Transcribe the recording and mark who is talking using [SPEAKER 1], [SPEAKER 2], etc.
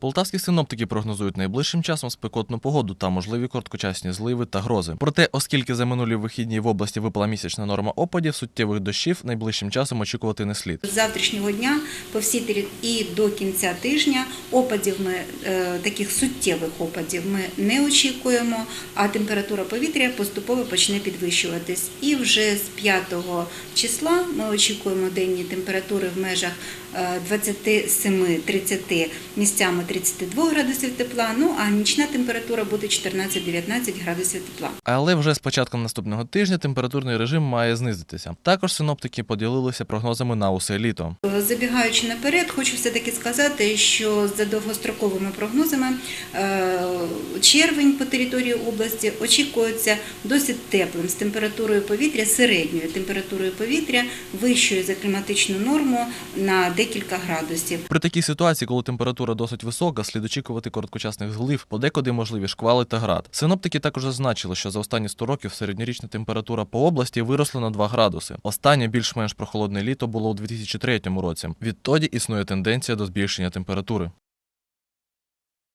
[SPEAKER 1] Полтавські синоптики прогнозують найближчим часом спекотну погоду та можливі короткочасні зливи та грози. Проте, оскільки за минулі вихідні в області випала місячна норма опадів, суттєвих дощів найближчим часом очікувати не слід.
[SPEAKER 2] З завтрашнього дня по всій тері- і до кінця тижня опадів ми е, таких суттєвих опадів ми не очікуємо, а температура повітря поступово почне підвищуватись. І вже з 5 числа ми очікуємо денні температури в межах е, 27-30 місцями 32 градусів тепла. Ну а нічна температура буде 14-19 градусів тепла.
[SPEAKER 1] Але вже з початком наступного тижня температурний режим має знизитися. Також синоптики поділилися прогнозами на усе літо.
[SPEAKER 2] Забігаючи наперед, хочу все-таки сказати, що за довгостроковими прогнозами е, червень по території області очікується досить теплим з температурою повітря, середньою температурою повітря вищою за кліматичну норму на декілька градусів.
[SPEAKER 1] При такій ситуації, коли температура досить висока, слід очікувати короткочасних злив, подекуди можливі шквали та град. Синоптики також зазначили, що за останні 100 років середньорічна температура по області виросла на 2 градуси. Останнє більш-менш прохолодне літо було у 2003 році. Відтоді існує тенденція до збільшення температури.